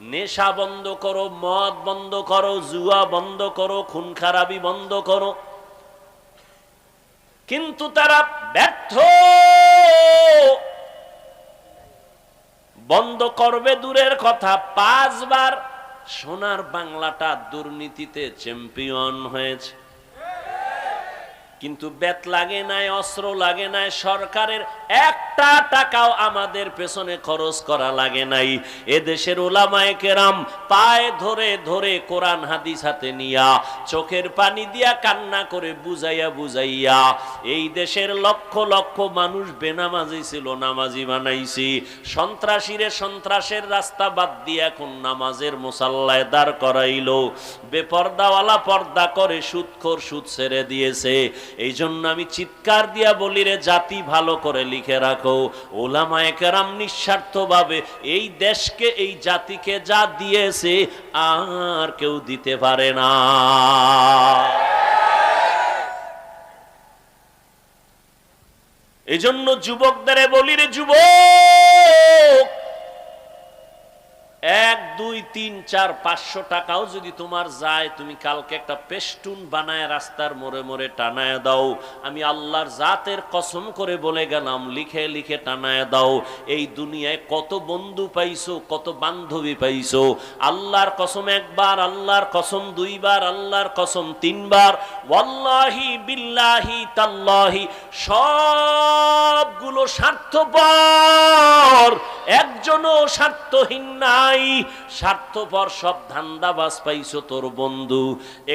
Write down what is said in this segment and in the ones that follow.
নেশা বন্ধ করো, মদ বন্ধ করো, জুয়া বন্ধ করো খুন খারাপি বন্ধ করো। কিন্তু তারা ব্যর্থ। বন্ধ করবে দূরের কথা। পাঁচবার সোনার বাংলাটা দুর্নীতিতে চ্যাম্পিয়ন হয়েছে। কিন্তু বেত লাগে নাই, অস্ত্র লাগে নাই, সরকারের একটা টাকাও আমাদের পেছনে খরচ করা লাগে নাই। এদেশের ওলামায়ে কেরাম পায়ে ধরে ধরে কোরআন হাদিস হাতে নিয়া চোখের পানি দিয়া কান্না করে বুঝাইয়া বুঝাইয়া, এই দেশের লক্ষ লক্ষ মানুষ বেনামাজি ছিল, নামাজি বানাইছি। সন্ত্রাসীরে সন্ত্রাসের রাস্তা বাদ দিয়ে এখন নামাজের মোসাল্লায় দাঁড় করাইলো। বেপর্দাওয়ালা পর্দা করে সুদখোর সুদ ছেড়ে দিয়েছে। এই জন্য আমি চিৎকার দিয়া বলি রে, জাতি ভালো করে লিখে রাখো। ওলামায়ে কেরাম নিঃস্বার্থভাবে এই দেশকে, এই জাতিকে যা দিয়েছে আর কেউ দিতে পারে না। এই জন্য যুবকদের বলি রে, যুবক! এক, দুই, তিন, চার, পাঁচশো টাকাও যদি তোমার যায়, তুমি কালকে একটা পেস্টুন বানায় রাস্তার মোড়ে মোড়ে টানায় দাও। আমি আল্লাহর জাতের কসম করে বলে গেলাম, লিখে লিখে টানায় দাও। এই দুনিয়ায় কত বন্ধু পাইছো, কত বান্ধবী পাইছো। আল্লাহর কসম একবার, আল্লাহর কসম দুইবার, আল্লাহর কসম তিনবার। ওয়াল্লাহি বিল্লাহি তাল্লাহি, সবগুলো স্বার্থপর। একজনও স্বার্থহীন নাই স্বার্থপর সব ধান্দাবাজ পাইছো তোর বন্ধু।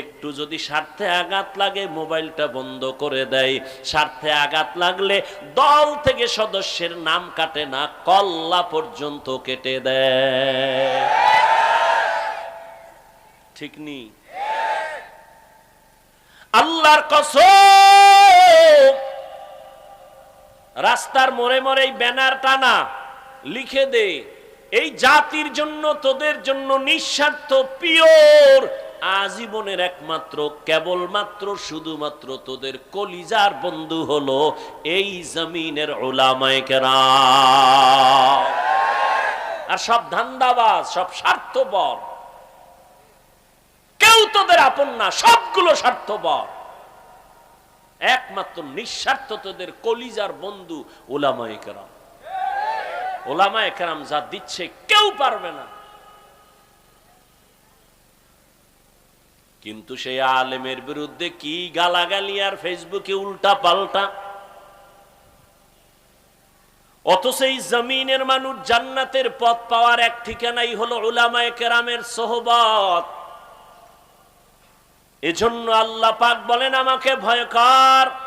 একটু যদি স্বার্থে আঘাত লাগে, মোবাইলটা বন্ধ করে দেয়। স্বার্থে আঘাত লাগলে দল থেকে সদস্যের নাম কাটে না, কল্লা পর্যন্ত কেটে দেয়। ঠিক নি? আল্লাহর কসম, রাস্তার মোড়ে মোড়ে ব্যানার টানা লিখে দে। এই জাতির জন্য, তোদের জন্য নিঃস্বার্থ, পিওর, আজীবনের একমাত্র, কেবলমাত্র, শুধুমাত্র তোদের কলিজার বন্ধু হলো এই জমিনের ওলামায়কেরা আর সব ধান্দাবাজ, সব স্বার্থপর। কেউ তোদের আপন না, সবগুলো স্বার্থপর। একমাত্র নিঃস্বার্থ তোদের কলিজার বন্ধু ওলামায় কেরাম ওলামায় কেরাম যা দিচ্ছে কেউ পারবে না। কিন্তু সেই আলেমের বিরুদ্ধে কি গালাগালি আর ফেসবুকে উল্টা পাল্টা? অথচ এই জমিনের মানুষ জান্নাতের পথ পাওয়ার এক ঠিকানাই হলো ওলামায় কেরামের সোহবত। এজন্য আল্লাহ পাক বলেন, আমাকে ভয় কর।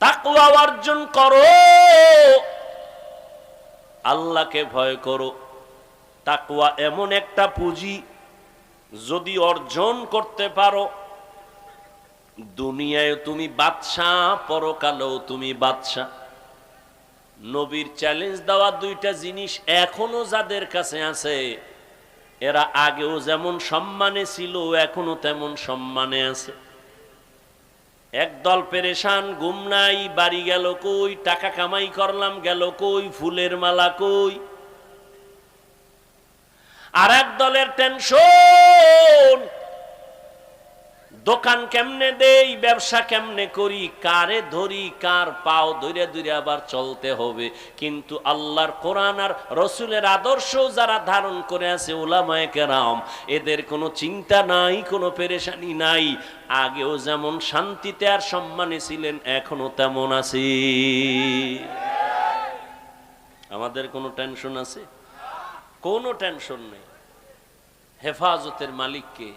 তাকওয়া অর্জন করো। আল্লাহকে ভয় করো। তাকওয়া এমন একটা পুঁজি যদি অর্জন করতে পারো। দুনিয়ায় তুমি বাদশাহ, পরকালেও তুমি বাদশাহ। নবীর চ্যালেঞ্জ দেওয়া দুইটা জিনিস এখনও যাদের কাছে আছে। এরা আগেও যেমন সম্মানে ছিল, এখনও তেমন সম্মানে আছে। একদল পেরেশান গুম নাই, বাড়ি গেল কই, টাকা কামাই করলাম, গেল কই, ফুলের মালা কই। আর এক দলের টেনশন দোকান কেমনে দেই, ব্যবসা কেমনে করি, কারে ধরি, কার পাও ধরে ধরে আবার চলতে হবে। কিন্তু আল্লাহর কোরআন আর রসুলের আদর্শ যারা ধারণ করে আছে ওলামায় কেরাম, এদের কোনো চিন্তা নাই, কোনো পেরেশানি নাই। আগেও যেমন শান্তিতে আর সম্মানে ছিলেন, এখনও তেমন আছি। আমাদের কোনো টেনশন আছে? কোনো টেনশন নেই। হেফাজতের মালিককে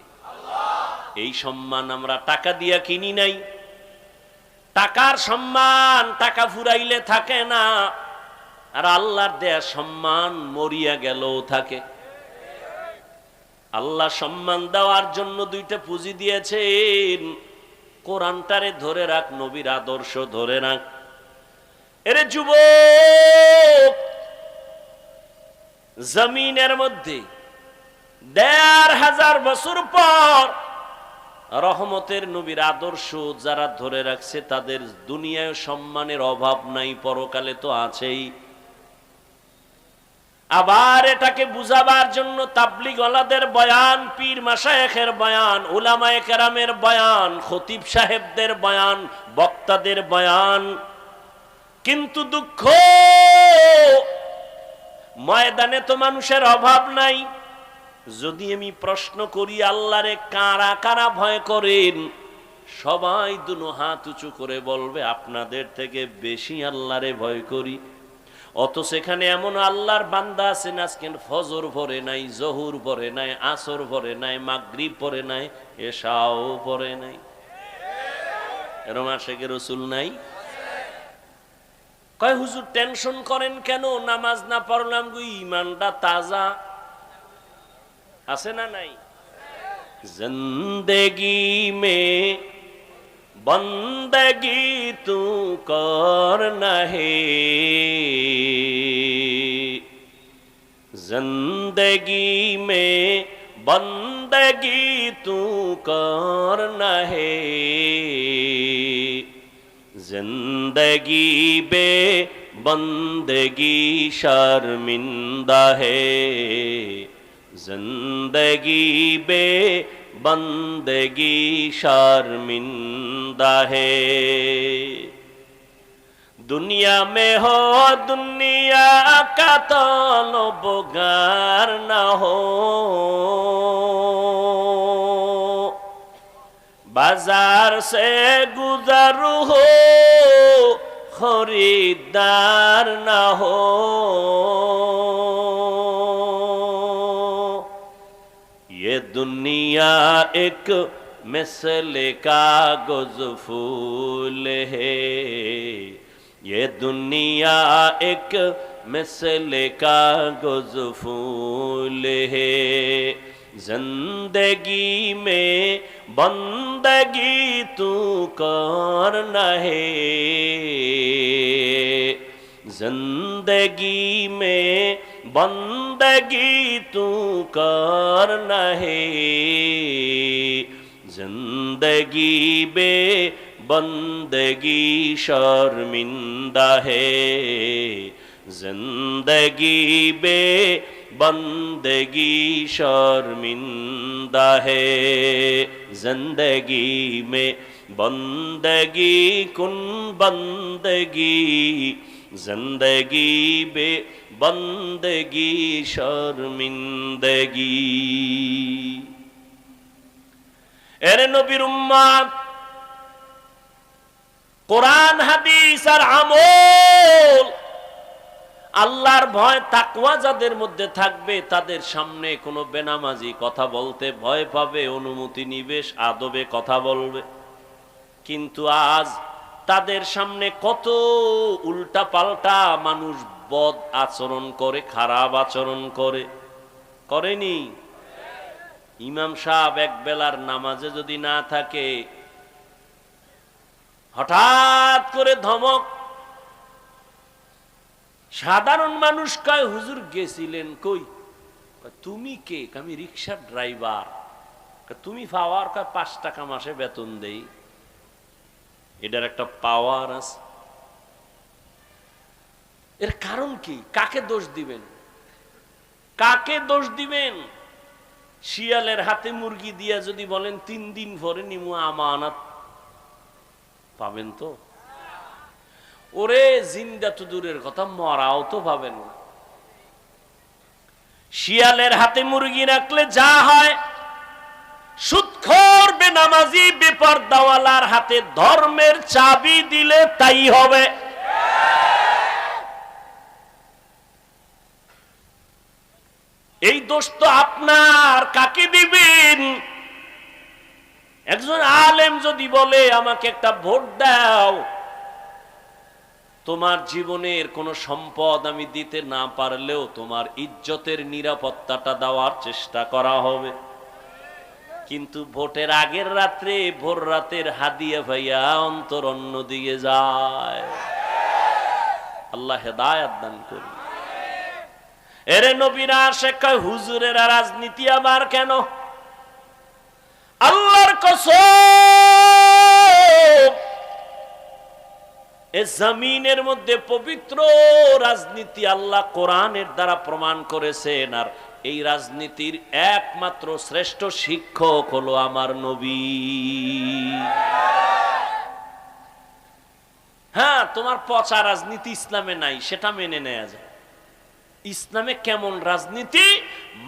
এই সম্মান আমরা টাকা দিয়া কিনি নাই। টাকার সম্মান টাকা ফুরাইলে থাকে না। আর আল্লাহর দেয়া সম্মান মরিয়া গেলেও থাকে। আল্লাহ সম্মান দেওয়ার জন্য দুইটা পুঁজি দিয়েছেন। কোরআনটারে ধরে রাখ, নবীর আদর্শ ধরে রাখ। এরে যুবক, জমিনের মধ্যে দেড় হাজার বছর পর রহমতের নবীর আদর্শ যারা ধরে রাখছে, তাদের দুনিয়ায় সম্মানের অভাব নাই, পরকালে তো আছেই। আবার এটাকে বুঝাবার জন্য তাবলিগলাদের বয়ান, পীর মাসায়েখের বয়ান, উলামায়ে কেরামের বয়ান, খতিব সাহেবদের বয়ান, বক্তাদের বয়ান। কিন্তু দুঃখ, ময়দানে তো মানুষের অভাব নাই। যদি আমি প্রশ্ন করি, আল্লাহরে কারা কারা ভয় করেন? সবাই দুনো হাত উঁচু করে বলবে, আপনাদের থেকে বেশি আল্লাহরে ভয় করি। অত সেখানে এমন আল্লাহর বান্দা আছেন আজকের ফজর ভরে নাই, জহুর ভরে নাই, আসর ভরে নাই, মাগরিব পরে নাই এসাও পরে নাই। রসুল নাই? কয়, হুজুর, টেনশন করেন কেন? নামাজ না পড়লাম গো, ইমানটা তাজা। আছে না زندگی میں بندگی تو کر نہیں زندگی میں بندگی تو کر نہیں زندگی بے بندگی شرمندہ ہے۔ जिंदगी बे बंदगी शर्मिंदा है दुनिया में हो दुनिया का तलबगार न हो बाजार से गुजर हो खरीदार न हो دنیا ایک مثل کا گز پھول ہے۔ یہ دنیا ایک مثل کا گز پھول ہے۔ زندگی میں بندگی تو کرنا ہے۔ زندگی میں بندگی تو کرنا ہے زندگی بے بندگی شرمندہ ہے۔ زندگی بے بندگی شرمندہ ہے۔ زندگی میں بندگی کن بندگی۔ زندگی بے বন্দগি শর্মিন্দগি। এর নবীর উম্মাদ, কোরআন, হাদিস আর আমল, আল্লাহর ভয় তাকুয়া যাদের মধ্যে থাকবে তাদের সামনে কোনো বেনামাজি কথা বলতে ভয় পাবে, অনুমতি নিবেশ আদবে কথা বলবে। কিন্তু আজ তাদের সামনে কত উল্টা পাল্টা মানুষ বদ আচরণ করে, খারাপ আচরণ করে। করেনি? ইমাম সাহেব এক বেলার নামাজে যদি না থাকে, হঠাৎ করে ধমক। সাধারণ মানুষ কয়, হুজুর গেছিলেন কই? তুমি কে? আমি রিক্সার ড্রাইভার। তুমি পাওয়ার? কয়, পাঁচ টাকা মাসে বেতন দেই। এটার একটা পাওয়ার আছে। এর কারণ কি? কাকে দোষ দিবেন? কাকে দোষ দিবেন? শিয়ালের হাতে মুরগি দিয়া যদি বলেন, তিন দিন পরে নিমু আমানাত। পাবেন তো? ওরে জিন্দা তো দূরের কথা, মরাও তো পাবেন না। শিয়ালের হাতে মুরগি রাখলে যা হয়, সুৎখর, বেনামাজি, বেপরদাওয়ালার হাতে ধর্মের চাবি দিলে তাই হবে। এই দোষ তো আপনার কাকে দিবেন? একজন আলেম যদি বলে, আমাকে একটা ভোট দাও। তোমার জীবনের কোনো সম্পদ আমি দিতে না পারলেও তোমার ইজ্জতের নিরাপত্তাটা দেওয়ার চেষ্টা করা হবে। কিন্তু ভোটের আগের রাত্রে ভোর রাতের হাদিয়া ভাইয়া অন্তর অন্য দিকে যায়। আল্লাহ হেদায়াত দান করুন। এরে নবীরা কয়, হুজুরেরা রাজনীতি আবার কেন? আল্লাহর কসম, এ জমিনের মধ্যে পবিত্র রাজনীতি আল্লাহ কোরআনের দ্বারা প্রমাণ করেছেন, আর এই রাজনীতির একমাত্র শ্রেষ্ঠ শিক্ষক হলো আমার নবী। হ্যাঁ তোমার পচা রাজনীতি ইসলামে নাই, সেটা মেনে নেওয়া যায়। ইসলামে কেমন রাজনীতি?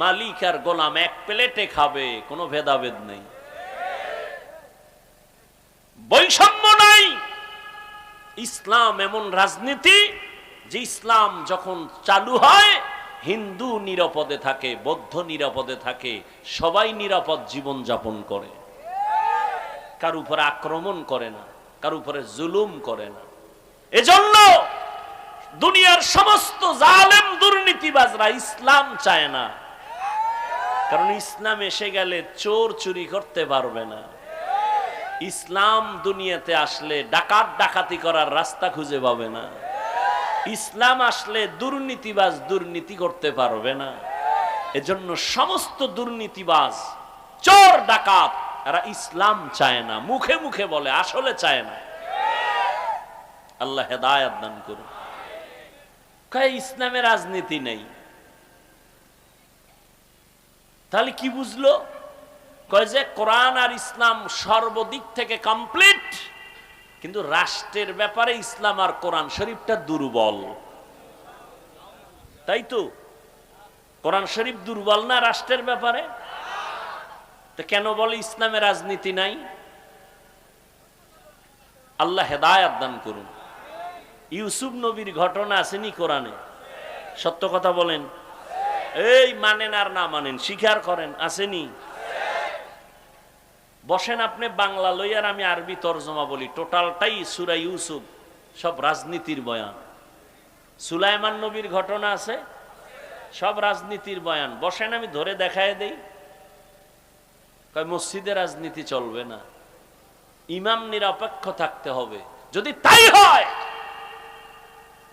মালিক আর গোলাম এক প্লেটে খাবে, কোনো ভেদাভেদ নেই। বৈষম্য নাই। ইসলাম এমন রাজনীতি যে ইসলাম যখন চালু হয়, হিন্দু নিরাপদে থাকে, বৌদ্ধ নিরাপদে থাকে, সবাই নিরাপদ জীবন যাপন করে। কার উপরে আক্রমণ করে না, কার উপরে জুলুম করে না। এজন্য দুনিয়ার সমস্ত জালেম দুর্নীতিবাজরা ইসলাম চায় না। কারণ ইসলাম এসে গেলে চোর চুরি করতে পারবে না। ইসলাম দুনিয়াতে আসলে ডাকাত ডাকাতি করার রাস্তা খুঁজে পাবে না। ইসলাম আসলে দুর্নীতিবাজ দুর্নীতি করতে পারবে না। এজন্য সমস্ত দুর্নীতিবাজ, চোর ডাকাত, এরা ইসলাম চায় না। মুখে মুখে বলে, আসলে চায় না। আল্লাহ হেদায়াত দান করুন। কয় ইসলামে রাজনীতি নেই। তাহলে কি বুঝলো? কয় যে কোরআন আর ইসলাম সর্বদিক থেকে কমপ্লিট, কিন্তু রাষ্ট্রের ব্যাপারে ইসলাম আর কোরআন শরীফটা দুর্বল। তাই তো? কোরআন শরীফ দুর্বল না রাষ্ট্রের ব্যাপারে? তো কেন বলে ইসলামে রাজনীতি নাই? আল্লাহ হেদায়াত দান করুন। ইউসুফ নবীর ঘটনা আসেনি কোরআনে? সত্য কথা বলেন। এই মানেন আর না মানেন, স্বীকার করেন, আসেনি। বসেন আপনি বাংলা লইয়ার আমি আরবি তর্জমা বলি। টোটালটাই সুরা ইউসুফ, সব রাজনীতির বয়ান। সুলাইমান নবীর ঘটনা আছে, সব রাজনীতির বয়ান। বসেন আমি ধরে দেখায় দেই। কয়, মসজিদে রাজনীতি চলবে না। ইমাম নিরপেক্ষ থাকতে হবে। যদি তাই হয়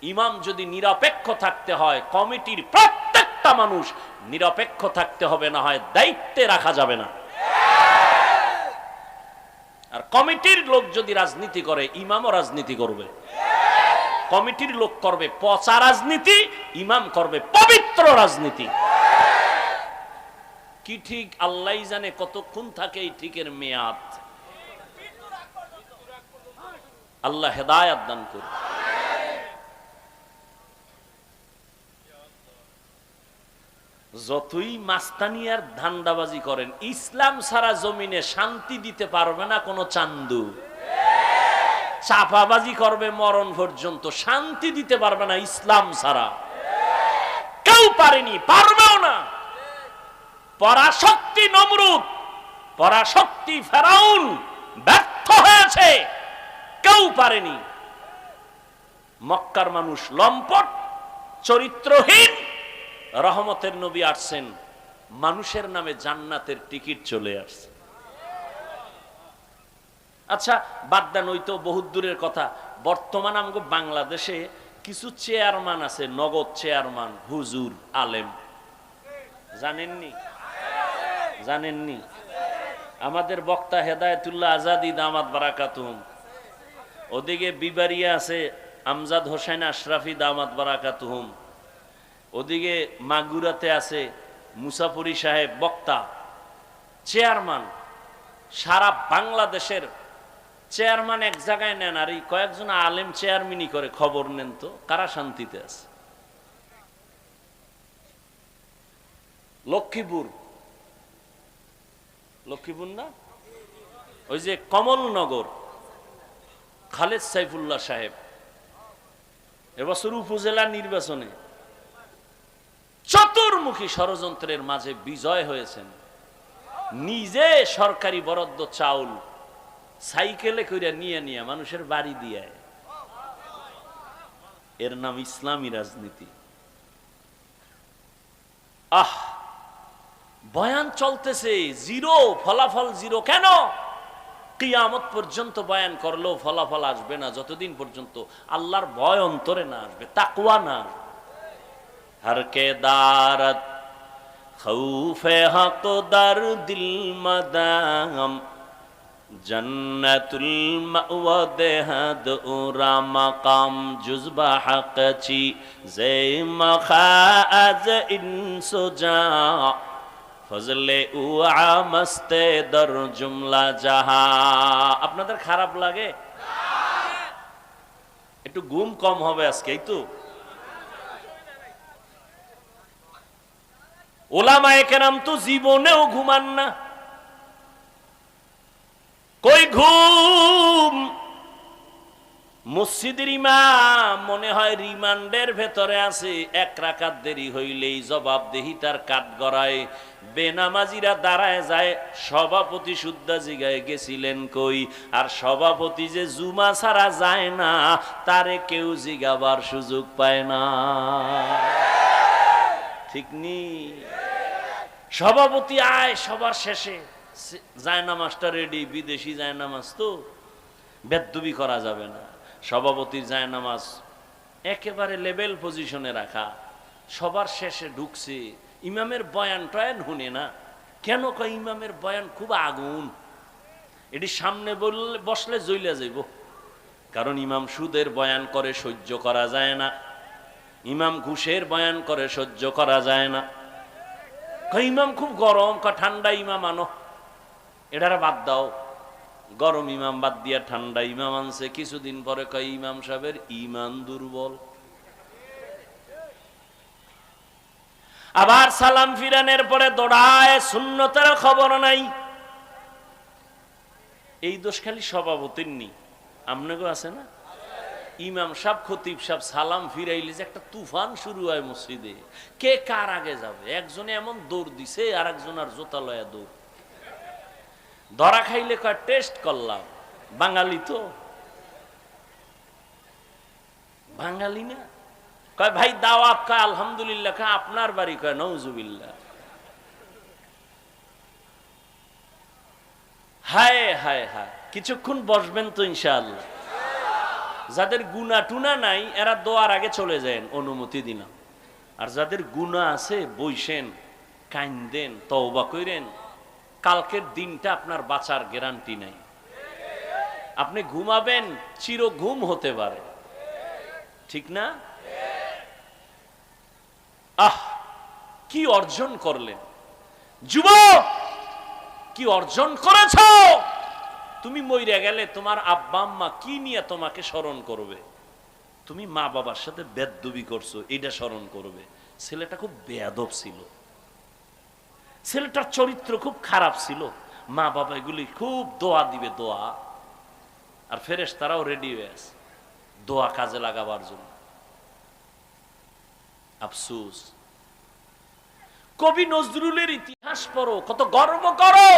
ইমাম যদি নিরপেক্ষ থাকতে হয়, কমিটির প্রত্যেকটা মানুষ নিরপেক্ষ থাকতে হবে, না হয় দায়িত্বে রাখা যাবে না। আর কমিটির লোক যদি রাজনীতি করে, ইমামও রাজনীতি করবে। কমিটির লোক করবে পচা রাজনীতি, ইমাম করবে পবিত্র রাজনীতি। কি ঠিক? আল্লাহ জানে কতক্ষণ থাকে এই ঠিকের মেয়াদ। আল্লাহ হেদায়াত দান করুন যতই মাস্তানি আর ধান্দাবাজি করেন, ইসলাম সারা জমিনে শান্তি দিতে পারবে না কোনো চান্দু। চাপাবাজি করবে মরণ পর্যন্ত, শান্তি দিতে পারবে না ইসলাম সারা। কেউ পারেনি, পারবেও না। পরাশক্তি নমরুদ, পরাশক্তি ফেরাউন ব্যর্থ হয়েছে, কেউ পারেনি। মক্কার মানুষ লম্পট, চরিত্রহীন রহমতের নবী আসছেন, মানুষের নামে জান্নাতের টিকিট চলে আসছে। আচ্ছা বাদ দেন, ওই তো বহুত দূরের কথা। বর্তমান আমাকে বাংলাদেশে কিছু চেয়ারম্যান আছে, নগদ চেয়ারম্যান, হুজুর, আলেম। জানেননি? জানেননি? আমাদের বক্তা হেদায়তুল্লাহ আজাদি দামাত বারাকাতুম ওদিকে বিবারিয়া আছে, আমজাদ হোসেন আশরাফি দামাত বারাকাতুহুম। ওদিকে মাগুরাতে আছে মুসাফরি সাহেব বক্তা, চেয়ারম্যান, সারা বাংলাদেশের চেয়ারম্যান এক জায়গায় নেন আর এই কয়েকজন আলেম চেয়ারম্যানই করে খবর নেন তো, কারা শান্তিতে আছে? লক্ষ্মীপুর। লক্ষ্মীপুর না? ওই যে কমলনগর, খালেদ সাইফুল্লাহ সাহেব। এবছর উপজেলা নির্বাচনে চতুর্মুখী ষড়যন্ত্রের মাঝে বিজয় হয়েছেন। নিজে সরকারি বরাদ্দ চাউল সাইকেলে কইরা নিয়ে নিয়ে মানুষের বাড়ি দিয়ে এর নাম ইসলামী রাজনীতি। আহ, বয়ান চলতেছে, জিরো, ফলাফল জিরো। কেন? কিয়ামত পর্যন্ত বয়ান করলেও ফলাফল আসবে না, যতদিন পর্যন্ত আল্লাহর ভয় অন্তরে না আসবে তাকুয়া না আসবে। ہر کے دارت خوف حق در دل مدام جنت المأو دہد اورا مقام جزب حق چی زی مخاز انسو جا ফজলে উআ মস্তে দর জুমলা জাহা আপনাদের খারাপ লাগে একটু ঘুম কম হবে আজকে এই তো ওলামায়ে কেরাম তো জীবনেও ঘুমান না। কই ঘুম? মসজিদের ইমাম মনে হয় রিমান্ডের ভেতরে আছে, এক রাকাত দেরি হইলেই জবাবদেহি তার কাঠ গড়ায়। বেনামাজিরা দাঁড়ায় যায়, সভাপতি শুদ্ধা জিগায়, গেছিলেন কই? আর সভাপতি যে জুমা ছাড়া যায় না, তারে কেউ জিগাবার সুযোগ পায় না। ঠিক নি? সভাপতি আয় সবার শেষে। জায়নামাজটা রেডি, বিদেশি জায়নামাজ তো বেদ্যুবি করা যাবে না। সভাপতির জায়নামাজ একেবারে লেভেল পজিশনে রাখা। সবার শেষে ঢুকছে। ইমামের বয়ান টয়ান শুনে না? কেন কয় ইমামের বয়ান খুব আগুন? এটি সামনে বললে, বসলে জ্বলে যাইব। কারণ ইমাম সুদের বয়ান করে সহ্য করা যায় না। ইমাম ঘুষের বয়ান করে সহ্য করা যায় না। ইমাম খুব গরম, ক ঠান্ডা ইমাম আনো। এটারা বাদ দাও। গরম ইমাম বাদ দিয়া ঠান্ডা ইমাম আনছে। কিছুদিন পরে কয় ইমাম সাহেবের ইমান দুর্বল। আবার সালাম ফিরানের পরে দৌড়ায় শূন্যতার খবর নাই। এই দোষ খালি সভাপতির নি আপনাকে আছে না? ইমাম সাহ খতিব সাহ সালাম ফিরাইলে যে একটা তুফান শুরু হয় মসজিদে। কে কার আগে যাবে? একজনে এমন দৌড় দিছে আর একজন আর জোতা লয়া দৌড়। ধরা খাইলে কয়, টেস্ট করলাম। বাঙালি তো। বাঙালি না? কয়, ভাই, দাওয়াত কয়, আলহামদুলিল্লাহ। কয়, আপনার বাড়ি কয় নৌজুবিল্লাহ হায় হায় হায়। কিছুক্ষণ বসবেন তো ইনশাআল্লাহ। যাদের গুনা টুনা নাই, এরা দোয়ার আগে চলে যায় অনুমতি দিলাম আর যাদের গুণা আছে, বইসেন, কাইন্দেন, তওবা কইরেন, কালকের দিনটা আপনার বাঁচার গ্যারান্টি নাই। আপনি ঘুমাবেন, চির ঘুম হতে পারে। ঠিক না? আহ, কি অর্জন করলেন? যুবক, কি অর্জন করেছ? তুমি মইরা গেলে তোমার আব্বা আম্মা কি নিয়ে তোমাকে স্মরণ করবে? তুমি মা বাবার সাথে বেদবি করছ এটা স্মরণ করবে। ছেলেটা খুব বেয়াদব ছিল। ছেলেটার চরিত্র খুব খারাপ ছিল। মা বাবা এগুলি খুব দোয়া দিবে, দোয়া। আর ফেরেস তারাও রেডি হয়ে আছে, দোয়া কাজে লাগাবার জন্য। আফসুস। কবি নজরুলের ইতিহাস পড়ো, কত গর্ব করো!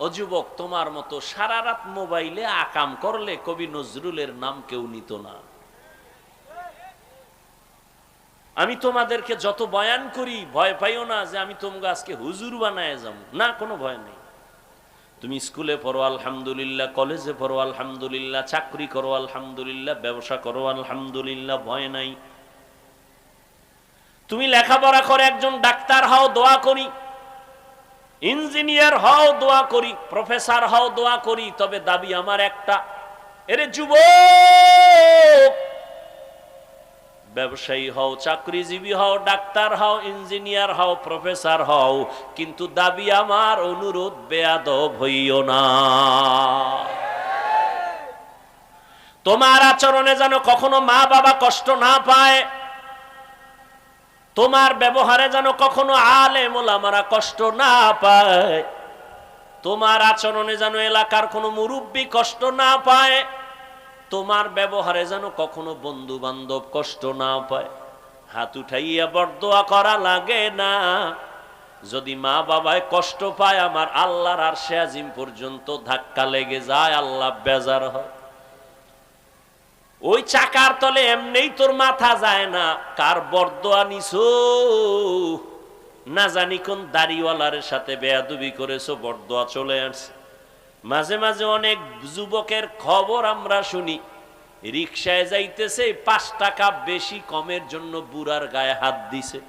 ও যুবক, তোমার মতো সারা রাত মোবাইলে আকাম করলে কবি নজরুলের নাম কেউ নিত না। আমি তোমাদেরকে যত বয়ান করি, ভয় পাইও না যে আমি তোমাকে আজকে হুজুর বানায় যাব। না, কোনো ভয় নেই। তুমি স্কুলে পড়ো, আলহামদুলিল্লাহ। কলেজে পড়ো, আলহামদুলিল্লাহ। চাকরি করো, আলহামদুলিল্লাহ। ব্যবসা করো, আলহামদুলিল্লাহ। ভয় নাই। তুমি লেখাপড়া করে একজন ডাক্তার হও, দোয়া করি। ইঞ্জিনিয়ার হও, দোয়া করি, প্রফেসর হও, দোয়া করি, তবে দাবি আমার একটা। এরে যুবক! ব্যবসায়ী হও, চাকরিজীবী হও, ডাক্তার হও, ইঞ্জিনিয়ার হও, প্রফেসর হও, কিন্তু দাবি আমার অনুরোধ, বেয়াদব হইও না। তোমার আচরণে যেন কখনো মা বাবা কষ্ট না পায় তোমার ব্যবহারে যেন কখনো আলে মোলামারা কষ্ট না পায়। তোমার আচরণে যেন এলাকার কোনো মুরব্বী কষ্ট না পায়। তোমার ব্যবহারে যেন কখনো বন্ধু বান্ধব কষ্ট না পায়। হাত উঠাইয়া বরদোয়া করা লাগে না। যদি মা বাবায় কষ্ট পায়, আমার আল্লাহর আর আজিম পর্যন্ত ধাক্কা লেগে যায়, আল্লাহ বেজার হয়। ওই চাকার তলে এমনি তোর মাথা যায় না। কার বরদোয়া নিছো? না জানি কোন দাড়িওয়ালার সাথে বেয়াদুবি করেছ, বরদোয়া চলে আসছে। মাঝে মাঝে অনেক যুবকের খবর আমরা শুনি। রিক্সায় যাইতেছে, পাঁচ টাকা বেশি কমের জন্য বুড়ার গায়ে হাত দিছে।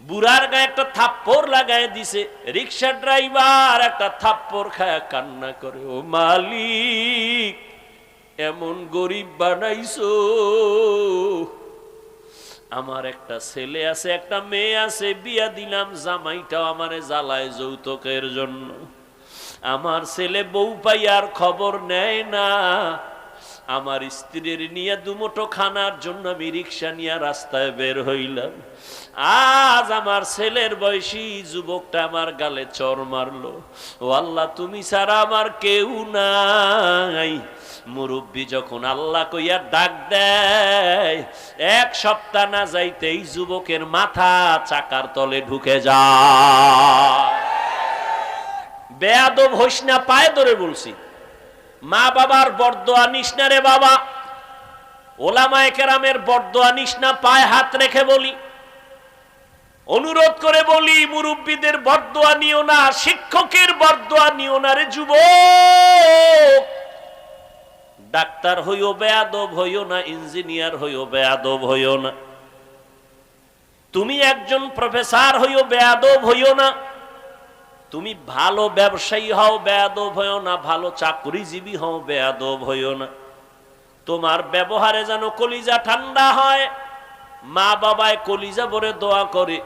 বুড়ার গায়ে একটা থাপ্পড় লাগায় দিছে। রিক্সা ড্রাইভার একটা থাপ্পড় খায়, কান্না করে, ও মালিক এমন গরিব বানাইছো। আমার একটা ছেলে আছে, একটা মেয়ে আছে, বিয়া দিলাম, জামাইটাও আমারে জ্বালায় যৌতুকের জন্য। আমার ছেলে বউ পাই আর খবর নেয় না। আমার স্ত্রীর নিয়ে দুমুটো খানার জন্য আমি রিক্সা নিয়ে রাস্তায় বের হইলাম। আজ আমার ছেলের বয়সী যুবকটা আমার গালে চর মারলো। ও আল্লাহ, তুমি ছাড়া আমার কেউ নাই। মুরব্বী যখন আল্লাহ কইয়া ডাক দেয়, এক সপ্তাহ না যাইতেই যুবকের মাথা চাকার তলে ঢুকে যায়। বেয়াদব হইস না, পায়ে ধরে বলছি। মা বাবার বরদোয়া নিস না রে বাবা। ওলামায় কেরামের বরদোয়া নিস না, পায়ে হাত রেখে বলি। অনুরোধ করে বলি, মুরব্বীদের বরদোয়া নিও না, শিক্ষকের বরদোয়া নিও না রে যুব ডাক্তার হইও বেয়াদব হইও না, ইঞ্জিনিয়ার হইও বেয়াদব হইও না। তুমি একজন প্রফেসর হইও, বেয়াদব হইও না। তুমি ভালো ব্যবসায়ী হও, বেয়াদব হইও না। ভালো চাকরিজীবী হও, বেয়াদব হইও না। তোমার ব্যবহারে যেন কলিজা ঠান্ডা হয়, মা বাবায় কলিজা ভরে দোয়া করে।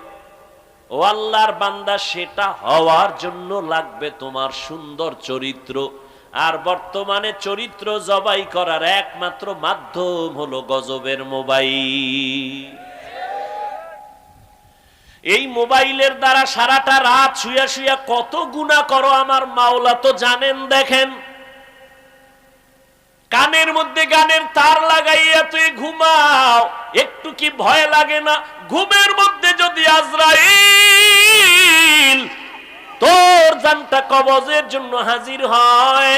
ও আল্লাহর বান্দা, সেটা হওয়ার জন্য লাগবে তোমার সুন্দর চরিত্র। আর বর্তমানে চরিত্র জবাই করার একমাত্র মাধ্যম হলো গজবের মোবাইল। এই মোবাইলের দ্বারা সারাটা রাত শুয়া শুয়া কত গুণা করো আমার মাওলা তো জানেন দেখেন। কানের মধ্যে গানের তার লাগাইয়া তুই ঘুমাও, একটু কি ভয় লাগে না? ঘুমের মধ্যে যদি আজরাইল তোর জানটা কবজের জন্য হাজির হয়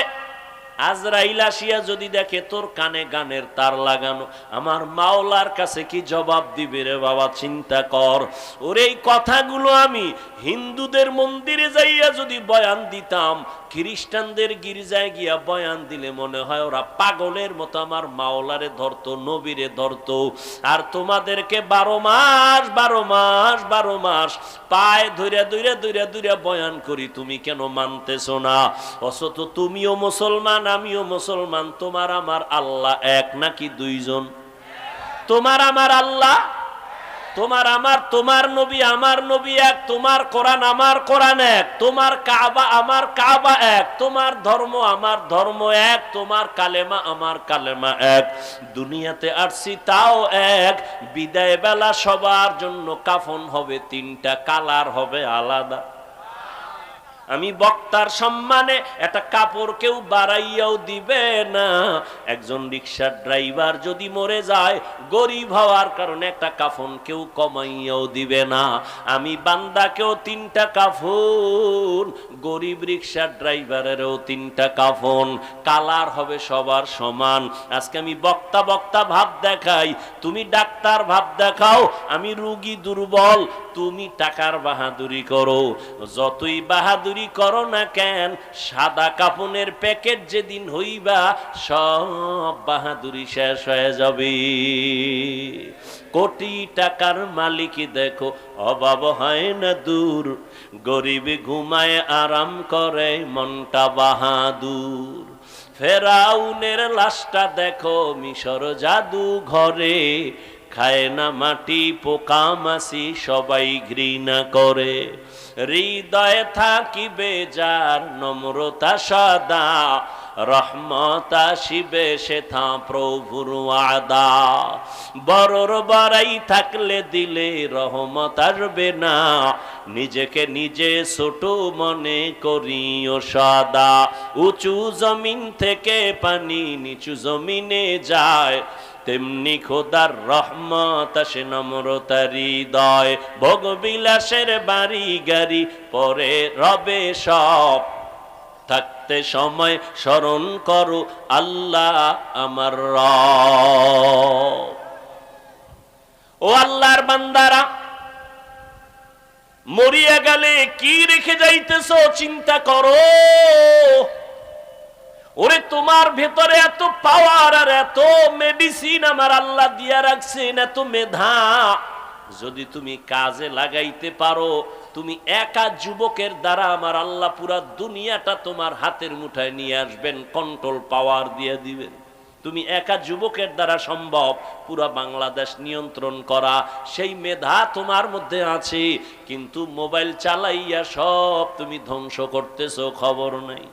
আজরাইল আসিয়া যদি দেখে তোর কানে গানের তার লাগানো, আমার মাওলার কাছে কি জবাব দিবে রে বাবা, চিন্তা কর। ওর এই কথাগুলো আমি হিন্দুদের মন্দিরে যাইয়া যদি বয়ান দিতাম খ্রিস্টানদের গির্জায় গিয়া বয়ান দিলে মনে হয় ওরা পাগলের মতো আমার মাওলারে ধরতো, নবীরে ধরতো। আর তোমাদেরকে বারো মাস বারো মাস বারো মাস পায়ে ধরে ধরে ধরে ধরে বয়ান করি, তুমি কেন মানতেছো না? অথচ তুমিও মুসলমান, আমিও মুসলমান, তোমার আমার আল্লাহ এক নাকি দুইজন? তোমার আমার আল্লাহ তোমার আমার, তোমার নবী আমার নবী এক, তোমার কোরআন আমার কোরআন এক, তোমার কাবা আমার কাবা এক, তোমার ধর্ম আমার ধর্ম এক, তোমার কালেমা আমার কালেমা এক। দুনিয়াতে আসছি তাও এক বিদায় বেলা সবার জন্য কাফন হবে তিনটা, কালার হবে আলাদা। আমি বক্তার সম্মানে একটা কাপড় কেউ বাড়াইয়াও দিবে না। একজন রিক্সার ড্রাইভার যদি মরে যায়, গরিব হওয়ার কারণে একটা কাফন কেউ কমাইয়াও দিবে না। আমি বান্দাকেও তিনটা কাফন, গরিব রিক্সার ড্রাইভারেরও তিনটা কাফন। কালার হবে সবার সমান। আজকে আমি বক্তা বক্তা ভাব দেখাই, তুমি ডাক্তার ভাব দেখাও, আমি রুগী দুর্বল, তুমি টাকার বাহাদুরি করো। যতই বাহাদুরি করো না কেন? সাদা কাপনের প্যাকেট যেদিন হইবা, সব বাহাদুরি শেষ হয়ে যাবে। কোটি টাকার মালিক দেখো, অভাব হয় না দূর। গরিব ঘুমায়, আরাম করে, মনটা বাহাদুর। ফেরাউনের লাশটা দেখো, মিশর জাদু ঘরে। খায় না মাটি পোকা মাসি সবাই ঘৃণা করে। হৃদয়ে থাকিবে যার নম্রতা সদা, রহমত আসিবে সেথা প্রভুর আদা বড়র বড়াই থাকলে দিলে রহমত আসবে না, নিজেকে নিজে ছোট মনে করিও সদা। উঁচু জমিন থেকে পানি নিচু জমিনে যায় তেমনি খোদার রহমত আসে নম্রতার হৃদয়, ভোগ বিলাসের বাড়ি গাড়ি পরে রবে সব। থাকতে সময় স্মরণ করো, আল্লাহ আমার রব। ও আল্লাহর বান্দারা, মরিয়া গেলে কি রেখে যাইতেছ, চিন্তা করো। ওরে, তোমার ভেতরে এত পাওয়ার আর এত মেডিসিন আমার আল্লাহ দিয়া রাখছেন, এত মেধা। যদি তুমি কাজে লাগাইতে পারো, তুমি একা যুবকের দ্বারা আমার আল্লাহ পুরা দুনিয়াটা তোমার হাতের মুঠায় নিয়ে আসবেন কন্ট্রোল পাওয়ার দিয়ে দিবেন। তুমি একা যুবকের দ্বারা সম্ভব, পুরা বাংলাদেশ নিয়ন্ত্রণ করা, সেই মেধা তোমার মধ্যে আছে, কিন্তু মোবাইল চালাইয়া সব তুমি ধ্বংস করতেছো, খবর নাই।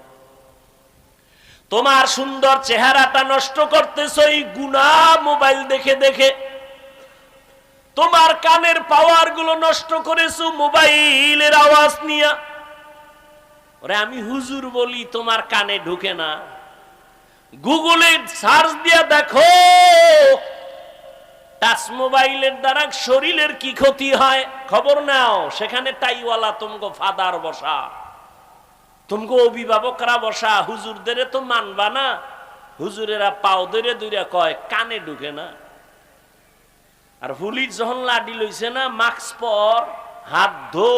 তোমার সুন্দর চেহারাটা নষ্ট করতেছো এই গুনা মোবাইল দেখে দেখে। তোমার কানের পাওয়ারগুলো নষ্ট করেছ মোবাইলের আওয়াজ নিয়ে। ওরে আমি হুজুর বলি, তোমার কানে ঢুকে না। গুগলে সার্চ দিয়ে দেখো, টাচ মোবাইলের দ্বারা শরীরের কি ক্ষতি হয়? খবর নাও, সেখানে টাইওয়ালা তুমগো ফাদার বসা। তুমগো অভিভাবকরা বসা হুজুরদের তো মানবা না হুজুরেরা পাও ধরে দূরে কয় কানে ঢুকে না আর পুলিশ যখন লাডি লইছে না মাস্ক পর হাত ধো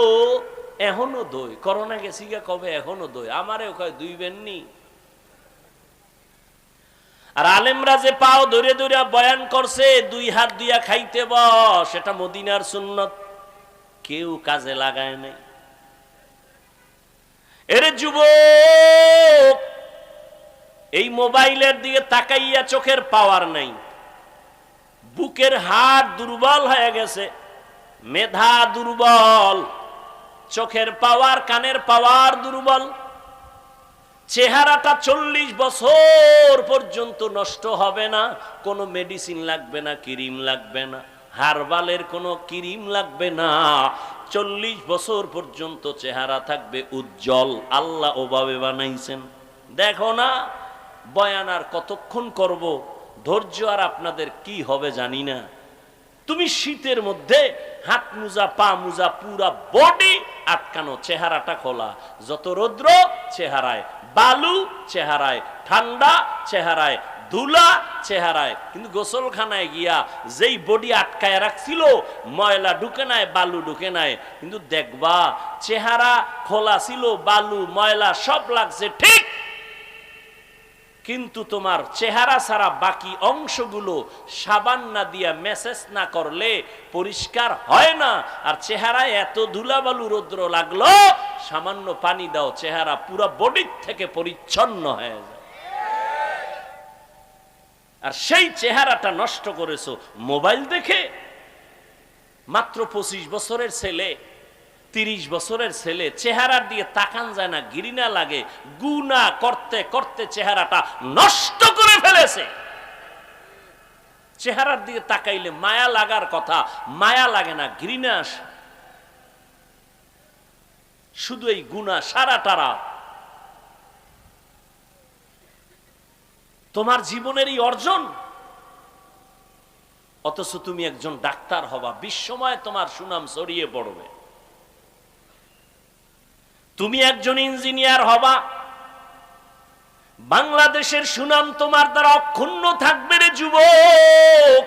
এখনও দই করোনা গেছি গা কবে এখনও দই আমারেও কয় দুই বেননি আর আলেমরা যে পাও ধরে ধরে বয়ান করছে দুই হাত দিয়া খাইতে বস সেটা মদিনার সুন্নত কেউ কাজে লাগায় নাই এর যুবক, এই মোবাইলের দিকে তাকাইয়া চোখের পাওয়ার নাই। বুকের হাড় দুর্বল হয়ে গেছে, মেধা দুর্বল, চোখের পাওয়ার, কানের পাওয়ার দুর্বল। চেহারাটা চল্লিশ বছর পর্যন্ত নষ্ট হবে না, কোনো মেডিসিন লাগবে না, ক্রিম লাগবে না, হারবালের কোনো ক্রিম লাগবে না। চল্লিশ বছর পর্যন্ত চেহারা থাকবে উজ্জ্বল। আল্লাহ ওভাবে বানাইছেন। দেখো না, বয়ান আর কতক্ষণ করব, ধৈর্য আর আপনাদের কি হবে জানি না। তুমি শীতের মধ্যে হাত মুজা, পা মুজা, পুরা বডি আটকানো, চেহারাটা খোলা। যত রৌদ্র, চেহারায় বালু, চেহারায় ঠান্ডা, চেহারায় ধুলা চেহারায়। কিন্তু গোসলখানায় গিয়া যেই বডি আটকায় রাখছিল, ময়লা ঢুকে নাই, বালু ঢুকে নাই, কিন্তু দেখবা চেহারা খোলা ছিল, বালু, ময়লা সব লাগছে ঠিক। কিন্তু তোমার চেহারা ছাড়া বাকি অংশগুলো সাবান না দিয়া মেসেজ না করলে পরিষ্কার হয় না। আর চেহারায় এত ধুলাবালু রৌদ্র লাগল, সামান্য পানি দাও, চেহারা পুরো বডির থেকে পরিচ্ছন্ন হয়ে যায়। আর সেই চেহারাটা নষ্ট করেছ মোবাইল দেখে? মাত্র পঁচিশ বছরের ছেলে, তিরিশ বছরের ছেলে চেহারার দিয়ে তাকান যায় না, ঘৃণা লাগে গুনা করতে করতে চেহারাটা নষ্ট করে ফেলেছে। চেহারার দিকে তাকাইলে মায়া লাগার কথা, মায়া লাগে না, ঘৃণা শুধু এই গুণা, সারাটারা তোমার জীবনের এই অর্জন। অথচ তুমি একজন ডাক্তার হবা, বিশ্বময় তোমার সুনাম ছড়িয়ে পড়বে। তুমি একজন ইঞ্জিনিয়ার হবা, বাংলাদেশের সুনাম তোমার দ্বারা অক্ষুণ্ণ থাকবে রে যুবক।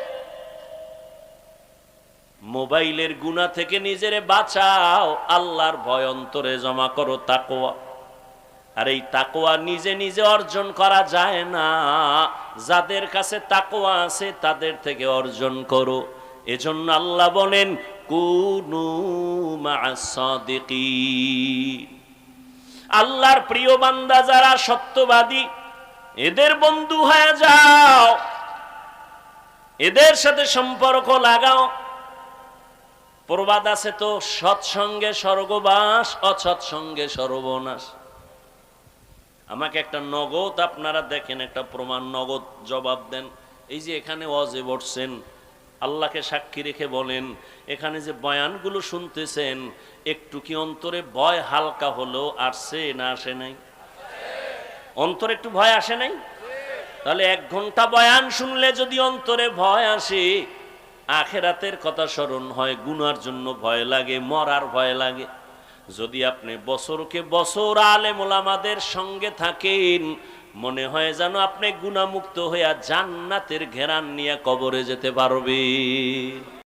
মোবাইলের গুণা থেকে নিজেরে বাঁচাও, আল্লাহর ভয় অন্তরে জমা করো তাকোয়া আর এই তাকোয়া নিজে নিজে অর্জন করা যায় না। যাদের কাছে তাকোয়া আছে, তাদের থেকে অর্জন করো। এজন্য আল্লাহ বলেন, কুনু আল্লাহর প্রিয় বান্দা যারা সত্যবাদী, এদের বন্ধু হয়ে যাও। এদের সাথে সম্পর্ক লাগাও। প্রবাদ আছে তো, সৎসঙ্গে স্বর্গবাস, অসৎসঙ্গে সর্বনাশ। আমাকে একটা নগদ, আপনারা দেখেন একটা প্রমাণ, নগদ জবাব দেন। এই যে এখানে অজে বসছেন, আল্লাহকে সাক্ষী রেখে বলেন, এখানে যে বয়ানগুলো শুনতেছেন, একটু কি অন্তরে ভয় হালকা হলো আসছে না আসে নাই? অন্তরে একটু ভয় আসে নাই? তাহলে এক ঘণ্টা বয়ান শুনলে যদি অন্তরে ভয় আসে, আখেরাতের কথা স্মরণ হয়, গুনার জন্য ভয় লাগে, মরার ভয় লাগে। যদি আপনি বছরকে বছর আলে মোলামাদের সঙ্গে থাকেন, মনে হয় যেন আপনি গুণামুক্ত হইয়া জান্নাতের ঘেরান নিয়ে কবরে যেতে পারবে